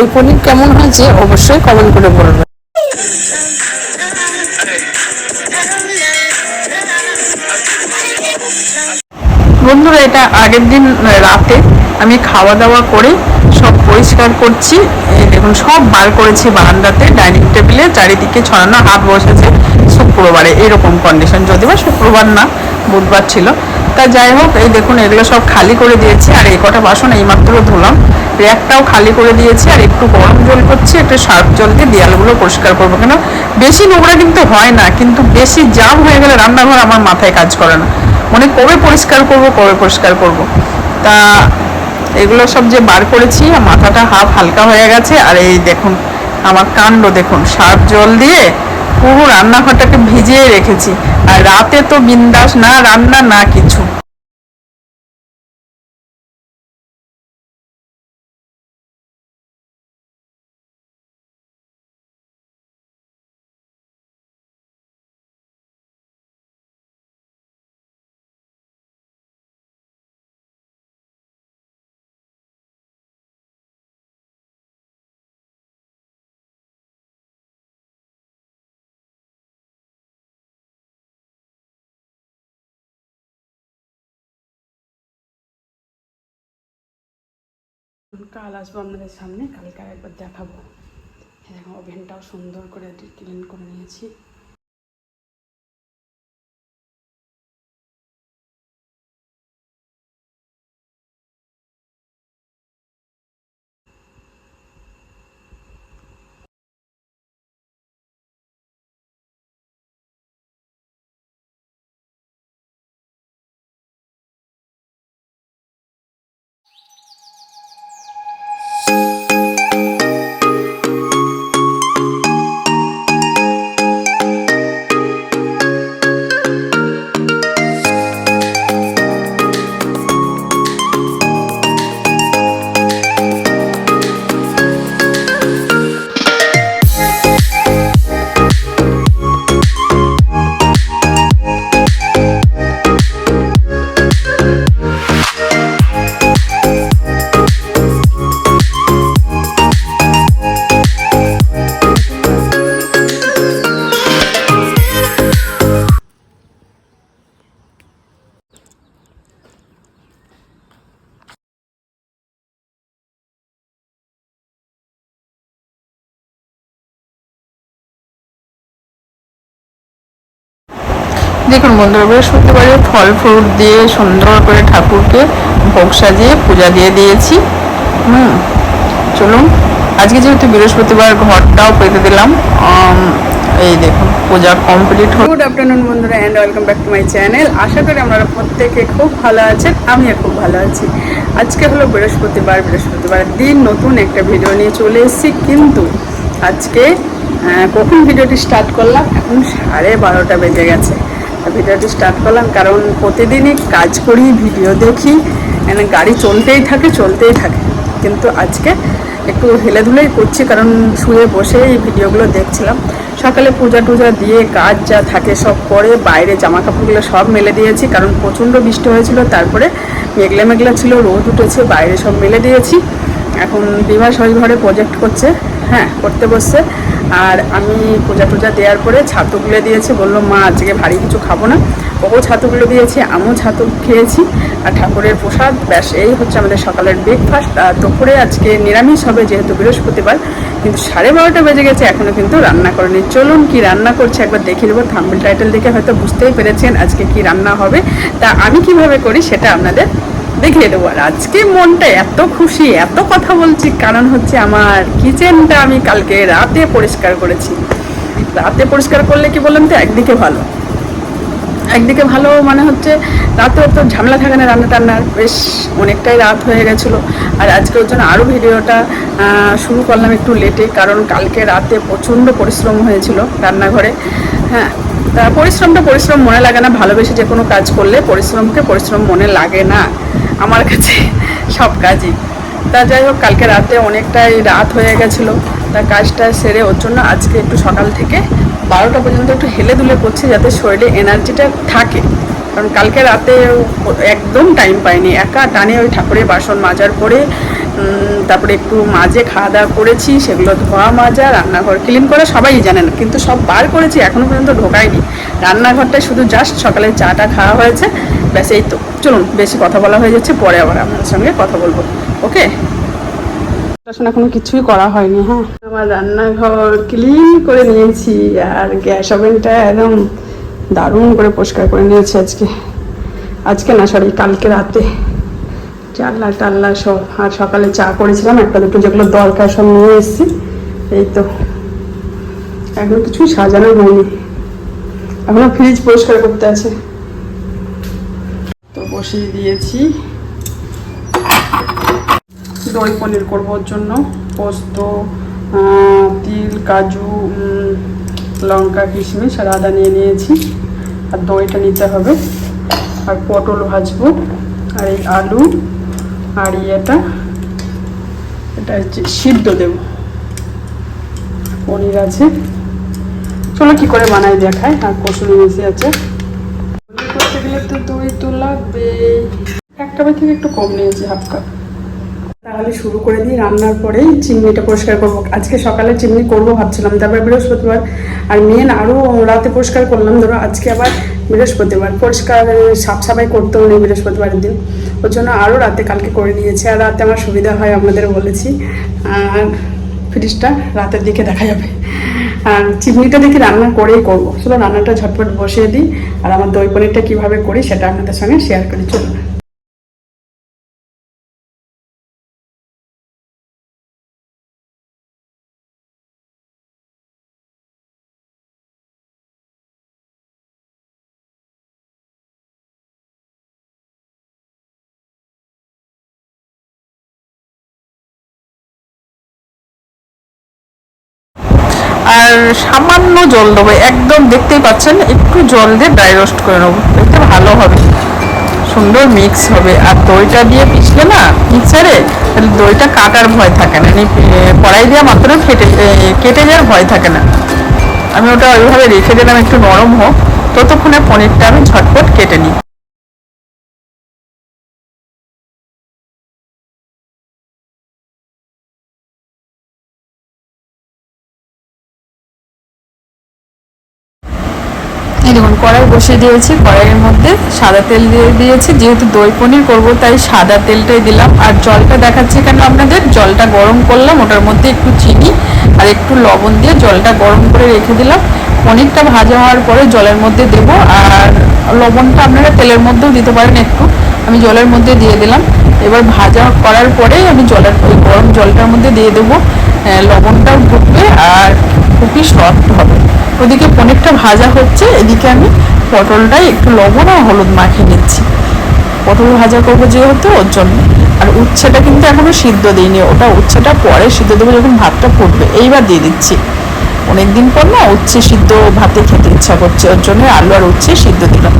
দই পনির কেমন হয়েছে অবশ্যই কমেন্ট করে বলবেন বন্ধুরা, এটা আগের দিন রাতে আমি খাওয়া দাওয়া করে সব পরিষ্কার করছি। দেখুন, সব বার করেছি বারান্দাতে, ডাইনিং টেবিলে, চারিদিকে ছড়ানো, হাত বসেছে শুক্রবারে এরকম কন্ডিশন যদি বা শুক্রবার না, বুধবার ছিল। তা যাই হোক, এই দেখুন, এগুলো সব খালি করে দিয়েছি, আর এই কটা বাসন এইমাত্র ধুলাম। র্যাকটাও খালি করে দিয়েছি, আর একটু গরম জল করছি একটু সার্ফ জল দিয়ে দেয়ালগুলো পরিষ্কার করব কেন? বেশি নোংরা কিন্তু হয় না, কিন্তু বেশি জাম হয়ে গেলে রান্নাঘর আমার মাথায় কাজ করে না। মানে কবে পরিষ্কার করব, কবে পরিষ্কার করব। তা এগুলো সব যে বার করেছি মাথাটা হাফ হালকা হয়ে গেছে, আর এই দেখুন, আমার কাণ্ড দেখুন সার্ফ জল দিয়ে পুরো রান্নাঘরটাকে ভিজিয়ে রেখেছি। আর রাতে তো বিন্দাস না রান্না না কিছু। কাল আসব আপনাদের সামনে কালকে একবার দেখাবো। হ্যাঁ ওভেনটাও সুন্দর করে ক্লিন করে নিয়েছি। দেখুন বন্ধুরা, বৃহস্পতিবারে ফল ফ্রুট দিয়ে সুন্দর করে ঠাকুরকে ভোগ সাজিয়ে পূজা দিয়ে দিয়েছি। হুম, চলুন। আজকে যেহেতু বৃহস্পতিবার, ঘরটাও পেতে দিলাম। এই দেখুন, পূজা কমপ্লিট হল। গুড আফটারনুন বন্ধুরা and welcome back to my channel আশা করি আপনারা প্রত্যেকে খুব ভালো আছেন, আমিও খুব ভালো আছি। আজকে হলো বৃহস্পতিবার বৃহস্পতিবার দিন, নতুন একটা ভিডিও নিয়ে চলে এসেছি। কিন্তু আজকে কখন ভিডিওটি স্টার্ট করলাম? এখন সাড়ে বারোটা বেজে গেছে। ভিডিওটি স্টার্ট করলাম, কারণ প্রতিদিনই কাজ করি, ভিডিও দেখি মানে গাড়ি চলতেই থাকে চলতেই থাকে। কিন্তু আজকে একটু হেলে ধুলেই করছি, কারণ শুয়ে বসে এই ভিডিওগুলো দেখছিলাম। সকালে পূজা টুজা দিয়ে কাজ যা থাকে সব করে, বাইরে জামা কাপড়গুলো সব মেলে দিয়েছি, কারণ প্রচণ্ড বৃষ্টি হয়েছিল, তারপরে মেঘলা মেঘলা ছিল, রোদ উঠেছে, বাইরে সব মেলে দিয়েছি। এখন বিভাস ঘরে প্রজেক্ট করছে হ্যাঁ করতে বসছে। আর আমি পূজা টুজা দেওয়ার পরে ছাতু গুলে দিয়েছি, বলল, মা, আজকে ভারী কিছু খাব না। ওকেও ছাতুগুলো দিয়েছি, আমিও ছাতু খেয়েছি। আর ঠাকুরের প্রসাদ, ব্যাস, এই হচ্ছে আমাদের সকালের ব্রেকফাস্ট আর দুপুরে আজকে নিরামিষ হবে, যেহেতু বৃহস্পতিবার, কিন্তু সাড়ে বারোটা বেজে গেছে এখনও কিন্তু রান্না করেনি। চলুন কি রান্না করছে, একবার দেখে নেব। থাম্বেল টাইটেল দেখে হয়তো বুঝতেই পেরেছেন আজকে কি রান্না হবে। তা আমি কীভাবে করি, সেটা আপনাদের দেখিয়ে দেবো আর আজকে মনটা এত খুশি, এত কথা বলছি, কারণ হচ্ছে আমার কিচেনটা আমি কালকে রাতে পরিষ্কার করেছি। রাতে পরিষ্কার করলে কি বললাম তো, একদিকে ভালো। একদিকে ভালো মানে হচ্ছে রাতে তো ঝামেলা থাকে না রান্না টান্নার বেশ অনেকটাই রাত হয়ে গেছিল। আর আজকে ওর জন্য আরও ভিডিওটা শুরু করলাম একটু লেটে, কারণ কালকে রাতে প্রচণ্ড পরিশ্রম হয়েছিল রান্নাঘরে। হ্যাঁ তা পরিশ্রমটা পরিশ্রম মনে লাগে না, ভালোবেসে যে কোনো কাজ করলে পরিশ্রমকে পরিশ্রম মনে লাগে না। আমার কাছে সব কাজই। তা যাই হোক, কালকে রাতে অনেকটাই রাত হয়ে গেছিল। তা কাজটা সেরে ওর জন্য আজকে একটু সকাল থেকে বারোটা পর্যন্ত একটু হেলে দুলে করছি যাতে শরীরে এনার্জিটা থাকে। কারণ কালকে রাতে একদম টাইম পাইনি। একা টানে ওই ঠাকুরের বাসন মাজার পরে তারপরে একটু মাঝে খাওয়া দাওয়া করেছি, সেগুলো ধোয়া মাজা, রান্নাঘর ক্লিন করা, সবাই জানেন কিন্তু সব বার করেছি, এখনও পর্যন্ত ঢোকায়নি। রান্নাঘরটায় শুধু জাস্ট সকালে চাটা খাওয়া হয়েছে, ব্যাস এই তো। চলুন, বেশি কথা বলা হয়ে যাচ্ছে, পরে আবার আপনার সঙ্গে কথা বলব, ওকে? পড়াশোনা এখনও কিছুই করা হয়নি হ্যাঁ। আমার রান্নাঘর ক্লিন করে নিয়েছি, আর গ্যাস ওভেনটা একদম দারুণ করে পরিষ্কার করে নিয়েছি আজকে। আজকে না, সরি, কালকে রাতে। চাল্লা টাল্লা সব, আর সকালে চা করেছিলাম, একটা দুটো যেগুলো দরকার সব নিয়ে এসেছি। এই তো, এখন কিছুই সাজানো হয়নি। এখনও ফ্রিজ পরিষ্কার করতে আছে। তো বসিয়ে দিয়েছি। দই পনির করব ওর জন্য। পোস্ত তিল, কাজু লঙ্কা, কিশমিশ আর আদা নিয়ে নিয়েছি। আর দইটা নিতে হবে। আর পটল ভাজবো। আর এই আলু। আর ইয়েটা এটা হচ্ছে সিদ্ধ দেব। পনির আছে। চলো কি করে বানাই দেখায় আর কসুরি মেশি আছে। করতে গেলে তো দই তো লাগবে এক কাপের থেকে একটু কম নিয়েছি, হাফ কাপ। তাহলে শুরু করে দিই, রান্নার পরেই চিমনিটা পরিষ্কার করব। আজকে সকালে চিমনি করব ভাবছিলাম, তারপর বৃহস্পতিবার আর মেন আরও রাতে পরিষ্কার করলাম, ধরো আজকে আবার বৃহস্পতিবার, পরিষ্কার সাফ সাফাই করতেও নেই বৃহস্পতিবারের দিন। ওর জন্য আরও রাতে কালকে করে নিয়েছি, আর রাতে আমার সুবিধা হয় আপনাদের বলেছি। আর ফ্রিজটা রাতের দিকে দেখা যাবে। আর চিমনিটা দেখি রান্না করেই করব। শুধু রান্নাটা ঝটপট বসিয়ে দিই, আর আমার দই পনিরটা কীভাবে করি সেটা আপনাদের সঙ্গে শেয়ার করি। চলুন। আর সামান্য জল দেবো একদম দেখতেই পাচ্ছেন একটু জল দিয়ে ড্রাই রোস্ট করে নেব। দেখতে ভালো হবে। সুন্দর মিক্স হবে। আর দইটা দিয়ে পিষলে না মিক্সারে তাহলে দইটা কাটার ভয় থাকে না। এমনি, এ, কড়াই দেওয়া মাত্র কেটে কেটে যাওয়ার ভয় থাকে না। আমি ওটা ওইভাবে রেখে দিলাম একটু নরম হোক। ততক্ষণে পনিরটা আমি ঝটপট কেটে নিই। বসিয়ে দিয়েছি, কড়াইয়ের মধ্যে সাদা তেল দিয়ে দিয়েছি, যেহেতু দই পনির করব, তাই সাদা তেলটাই দিলাম। আর জলটা দেখাচ্ছি কেন আপনাদের? জলটা গরম করলাম, ওটার মধ্যে একটু চিনি আর একটু লবণ দিয়ে জলটা গরম করে রেখে দিলাম। পনিরটা ভাজা হওয়ার পরে জলের মধ্যে দেব, আর লবণটা আপনারা তেলের মধ্যেও দিতে পারেন একটু। আমি জলের মধ্যে দিয়ে দিলাম। এবার ভাজা করার পরেই আমি জলের, ওই গরম জলটার মধ্যে দিয়ে দেবো লবণটাও ঢুকবে আর খুবই সফট হবে। ওদিকে পনিরটা ভাজা হচ্ছে, এদিকে আমি পটলটাই একটু লবণ আর হলুদ মাখিয়ে নিচ্ছি। পটল ভাজা করব যেহেতু, ওর জন্য। আর উচ্ছেটা কিন্তু এখনও সিদ্ধ দিইনি। ওটা উচ্ছেটা পরে সিদ্ধ দেবো যখন ভাতটা ফুটবে। এইবার দিয়ে দিচ্ছি। অনেকদিন পর না উচ্ছে সিদ্ধ ভাতে খেতে ইচ্ছা করছে। ওর জন্য আলু আর উচ্ছে সিদ্ধ দিলাম।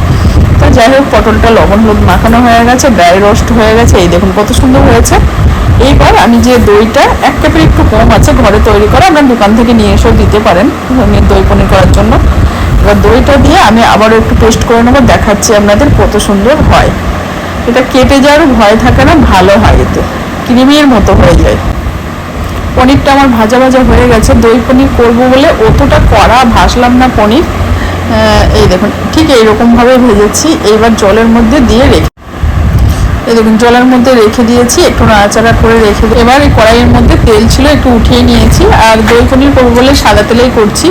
তো যাই হোক, পটলটা লবণ হলুদ মাখানো হয়ে গেছে ড্রাই রোস্ট হয়ে গেছে। এই দেখুন কত সুন্দর হয়েছে। এইবার আমি যে দইটা, এক কাপের একটু কম আছে, ঘরে তৈরি করা। আপনার দোকান থেকে নিয়ে এসেও দিতে পারেন। দই পনির করার জন্য। এবার দইটা দিয়ে আমি আবারও একটু টেস্ট করে নেব, দেখাচ্ছি আপনাদের কত সুন্দর হয়। এটা কেটে যাওয়ার ভয় থাকে না, ভালো হয় এতে। ক্রিমের মতো হয়ে যায়। পনিরটা আমার ভাজা ভাজা হয়ে গেছে, দই পনির করব বলে অতটা কড়া ভাসলাম না পনির। এই দেখুন, ঠিক এইরকমভাবে ভেজেছি, এইবার জলের মধ্যে দিয়ে রেখে এই দেখুন, জলের মধ্যে রেখে দিয়েছি, একটু নাড়াচাড়া করে রেখে। এবার এই কড়াইয়ের মধ্যে তেল ছিল, একটু উঠিয়ে নিয়েছি, আর দই পনির করব বলে সাদা তেলেই করছি।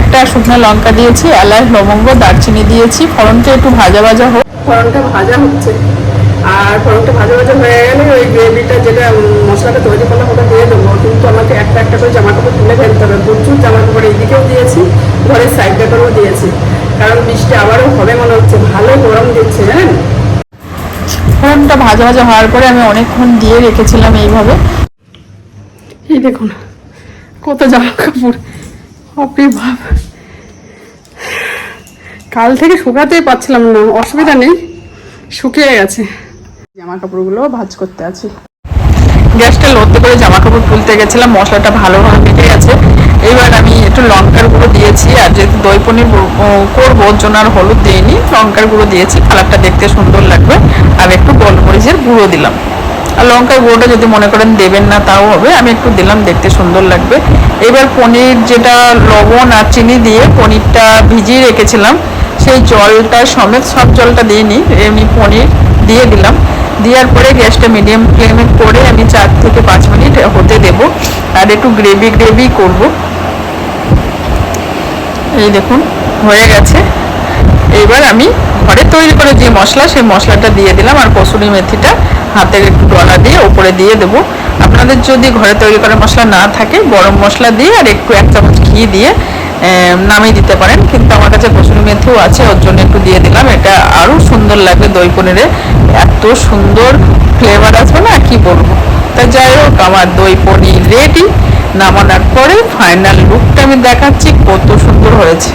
একটা শুকনো লঙ্কা দিয়েছি, এলাচ, লবঙ্গ, দারচিনি দিয়েছি, ফোড়নটা একটু ভাজা ভাজা হোক। ফোড়নটা ভাজা হচ্ছে। আর ফোড়নটা ভাজা ভাজা হয়ে গেলে ওই গ্রেভিটা, যেটা মশলাটা তৈরি করলাম, ওটা দিয়ে দেবো কিন্তু আমাকে একটা একটা করে জামা কাপড় তুলে ফেলতে হবে প্রচুর জামা কাপড় এইদিকেও দিয়েছি ঘরের সাইডটা করেও দিয়েছি কারণ বৃষ্টি আবারও হবে মনে হচ্ছে ভালো গরম দিচ্ছে জানেন ফোড়নটা ভাজা ভাজা হওয়ার পরে আমি অনেকক্ষণ দিয়ে রেখেছিলাম এইভাবে। এই দেখুন কত জামা কাপড়। বাপরে বাপ। কাল থেকে শুকাতেই পাচ্ছিলাম না অসুবিধা নেই শুকিয়ে গেছে। জামা কাপড়গুলো ভাজ করতে আছি। গ্যাসটা লোতে করে জামা কাপড় তুলতে গেছিলাম মশলাটা ভালোভাবে মেটে গেছে। এবার আমি একটু লঙ্কার গুঁড়ো দিয়েছি, আর যেহেতু দই পনির করব জন্য আর হলুদ দিইনি, লঙ্কার গুঁড়ো দিয়েছি, কালারটা দেখতে সুন্দর লাগবে। আর একটু গোলমরিচের গুঁড়ো দিলাম। আর লঙ্কার গুঁড়োটা যদি মনে করেন দেবেন না, তাও হবে, আমি একটু দিলাম, দেখতে সুন্দর লাগবে। এবার পনির যেটা লবণ আর চিনি দিয়ে পনিরটা ভিজিয়ে রেখেছিলাম, সেই জলটা সমেত সব জলটা দিইনি, এমনি পনির দিয়ে দিলাম। দেওয়ার পরে গ্যাসটা মিডিয়াম ফ্লেমে করে আমি চার থেকে পাঁচ মিনিট হতে দেব, আর একটু গ্রেভি গ্রেভি করব। এই দেখুন, হয়ে গেছে। এইবার আমি ঘরে তৈরি করে যে মশলা, সেই মশলাটা দিয়ে দিলাম, আর কসুরি মেথিটা হাতের একটু ডলা দিয়ে ওপরে দিয়ে দেবো। আপনাদের যদি ঘরে তৈরি করা মশলা না থাকে, গরম মশলা দিয়ে আর একটু এক চামচ ঘি দিয়ে নামিয়ে দিতে পারেন। কিন্তু আমার কাছে কসুরি মেথিও আছে, ওর জন্য একটু দিয়ে দিলাম। এটা আরও সুন্দর লাগবে দই পনিরে। এত সুন্দর ফ্লেভার আসবে না, কি বলব? তা যাই হোক, আমার দই পনির রেডি। নামানোর পরে ফাইনাল লুকটা আমি দেখাচ্ছি, কত সুন্দর হয়েছে।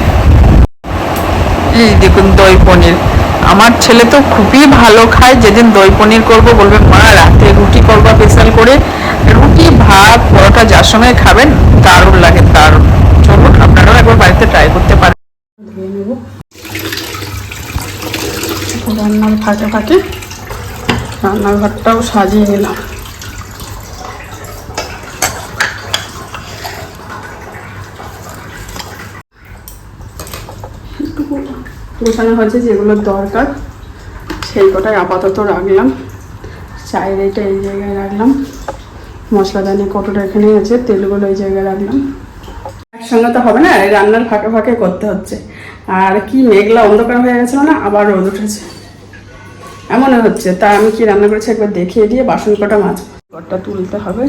এই দেখুন দই পনির। আমার ছেলে তো খুবই ভালো খায়, যেদিন দই পনির করব বলবে, মা, রাতে রুটি করবা স্পেশাল করে। রুটি, ভাত, পরোটা যার সময় খাবেন, দারুণ লাগে, দারুণ। চলুন, আপনারাও একবার বাড়িতে ট্রাই করতে পারেন। রান্নার ফাঁকে রান্নাঘরটাও সাজিয়ে নিলাম একটু গোছানো হয়েছে যেগুলো দরকার। সেই কটাই আপাতত রাখলাম। চায়ের এইটা এই জায়গায় রাখলাম। মশলাদানি কতটা এখানে আছে তেলগুলো এই জায়গায় রাখলাম। একসঙ্গে তো হবে না রান্নার ফাঁকে ফাঁকে করতে হচ্ছে। আর কি মেঘলা অন্ধকার হয়ে গেছিল না, আবার রোদ উঠেছে। এমনই হচ্ছে। তা আমি কি রান্না করেছি একবার দেখিয়ে দিয়ে বাসন কটা মাছ কটা তুলতে হবে।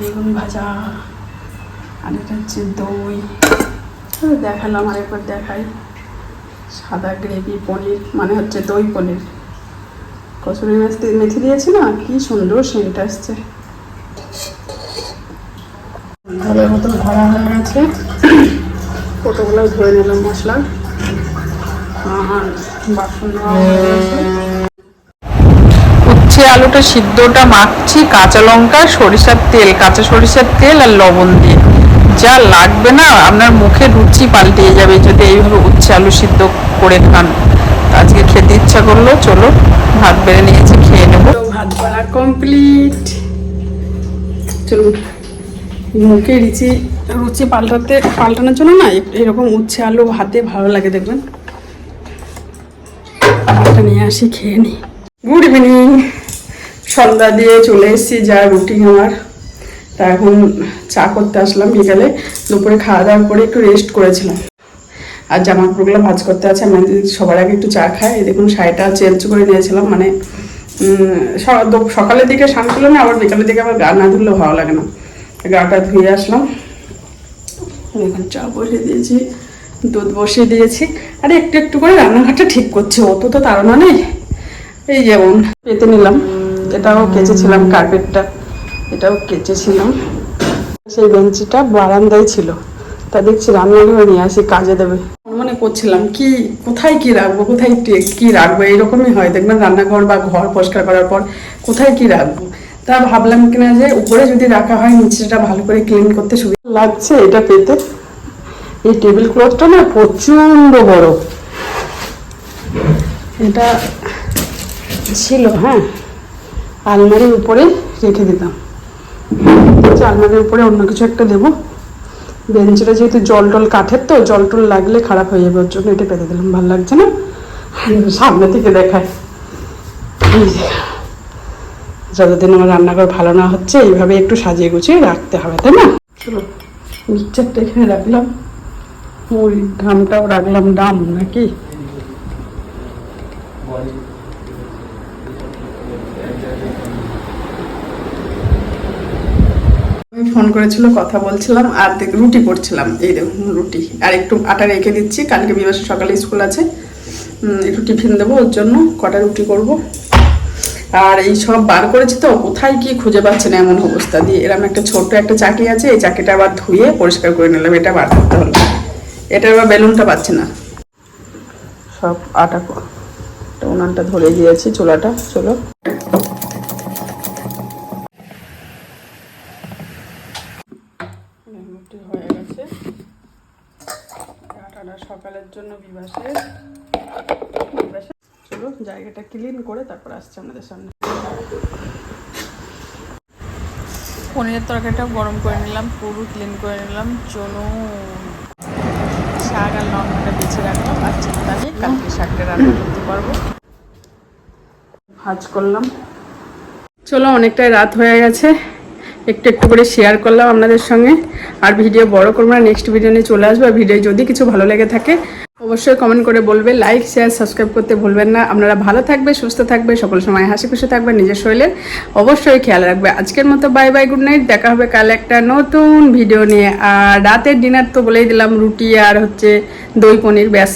বেগুন ভাজা, আর এটা হচ্ছে দই। দেখালাম আরেকবার দেখাই। সাদা গ্রেভি পনির মানে হচ্ছে দই পনির। কচুরি মেথি মেথি দিয়েছি না? কি সুন্দর সেন্ট আসছে। ঘরের মতন ভরা হয়ে গেছে। কতগুলো ধরে নিলাম মশলা। আর বাসন। উচ্ছে আলুটা সিদ্ধটা মাখছি কাঁচা লঙ্কা সরিষার তেল কাঁচা সরিষার তেল আর লবণ দিয়ে। যা লাগবে না, আপনার মুখে রুচি পাল্টিয়ে যাবে যদি এইভাবে উচ্ছে আলু সিদ্ধ করে খান। আজকে খেতে ইচ্ছা করল, চলো ভাত বেড়ে নিয়েছি, খেয়ে নেব। ভাত বাড়া কমপ্লিট চলুন, মুখে রুচি রুচি পাল্টাতে, পাল্টানোর জন্য না এরকম উচ্ছে আলু ভাতে ভালো লাগে, দেখবেন। ভাতটা নিয়ে আসি, খেয়ে নিই গুড ইভিনিং সন্ধ্যা দিয়ে চলে এসেছি, যা রুটিন আমার। তা এখন চা করতে আসলাম বিকালে। দুপুরে খাওয়া দাওয়ার পরে একটু রেস্ট করেছিলাম। আর জামা কাপড়গুলো ভাজ করতে আছে। আমি সবার আগে একটু চা খাই দেখুন, শাড়িটা চেঞ্জ করে নিয়েছিলাম। মানে সকালের দিকে স্নান করলে না, আবার বিকালের দিকে আবার গা না ধুলে ভালো লাগে না। গাটা ধুয়ে আসলাম। এখন চা বসিয়ে দিয়েছি, দুধ বসিয়ে দিয়েছি। আরে, একটু একটু করে রান্নাঘাটটা ঠিক করছি, অত তো তাড়না নেই। এই যেমন, পেতে নিলাম। এটাও কেচেছিলাম কার্পেটটা এটাও কেচেছিলাম। সেই বেঞ্চিটা বারান্দায় ছিল। তা দেখছি রান্নাঘরে নিয়ে আসি কাজে দেবে। মনে করছিলাম কি কোথায় কি রাখব কোথায় কি রাখব? এরকমই হয় দেখবেন রান্নাঘর বা ঘর পরিষ্কার করার পর কোথায় কি রাখব? তা ভাবলাম কিনা যে উপরে যদি রাখা হয় নিচেটা ভালো করে ক্লিন করতে সুবিধা লাগছে এটা পেতে। এই টেবিল ক্লথটা না প্রচণ্ড বড়। এটা ছিল হ্যাঁ। আলমারির উপরে রেখে দিতাম। আলমারির উপরে অন্য কিছু একটা দেবো। বেঞ্চটা যেহেতু জল টল কাঠের তো, জল টল লাগলে খারাপ হয়ে যাবে, ওর জন্য এটা পেতে দিলাম। ভালো লাগছে না? সামনে থেকে দেখায়। যতদিন আমার রান্নাঘর ভালো না হচ্ছে, এইভাবে একটু সাজিয়ে গুছিয়ে রাখতে হবে, তাই না? চলো, মিক্সচারটা এখানে রাখলাম। ওই ঘামটাও রাখলাম ডাম নাকি আমি ফোন করেছিল, কথা বলছিলাম, আর রুটি করছিলাম। এই দেখুন রুটি। আর একটু আটা রেখে দিচ্ছি, কালকে বিবাসে সকালে স্কুল আছে। একটু টিফিন দেবো, ওর জন্য কটা রুটি করব। আর এই সব বার করেছি তো, কোথায় কি খুঁজে পাচ্ছে না এমন অবস্থা দিয়ে। এরকম একটা ছোট্ট একটা চাকি আছে, এই চাকিটা আবার ধুয়ে পরিষ্কার করে নিলাম, এটা বার করতে হলো এটার আবার বেলুনটা পাচ্ছে না। সব আটা উনানটা ধরে দিয়েছি, চোলাটা, চলো রুটি হয়ে গেছে আটাটা সকালের জন্য বিবাসের বিবাসে। চলো জায়গাটা ক্লিন করে তারপর আসছে আমাদের সামনে। পনিরের তরকারিটা গরম করে নিলাম পুরো ক্লিন করে নিলাম। চলুন শাক আর লঙ্কাটা বেছে রাখলাম আর চিন্তা নেই কালকে শাকটা রান্না করতে পারব। ভাজ করলাম। চলো অনেকটাই রাত হয়ে গেছে। একটু একটু করে শেয়ার করলাম আপনাদের সঙ্গে। আর ভিডিও বড় করব না নেক্সট ভিডিও নিয়ে চলে আসব। আর ভিডিও যদি কিছু ভালো লেগে থাকে অবশ্যই কমেন্ট করে বলবে লাইক শেয়ার সাবস্ক্রাইব করতে ভুলবেন না। আপনারা ভালো থাকবে, সুস্থ থাকবে, সকল সময় হাসি খুশি থাকবে, নিজের শরীরের অবশ্যই খেয়াল রাখবে। আজকের মতো বাই বাই গুড নাইট দেখা হবে কাল একটা নতুন ভিডিও নিয়ে। আর রাতের ডিনার তো বলেই দিলাম, রুটি আর হচ্ছে দই পনির, ব্যাস।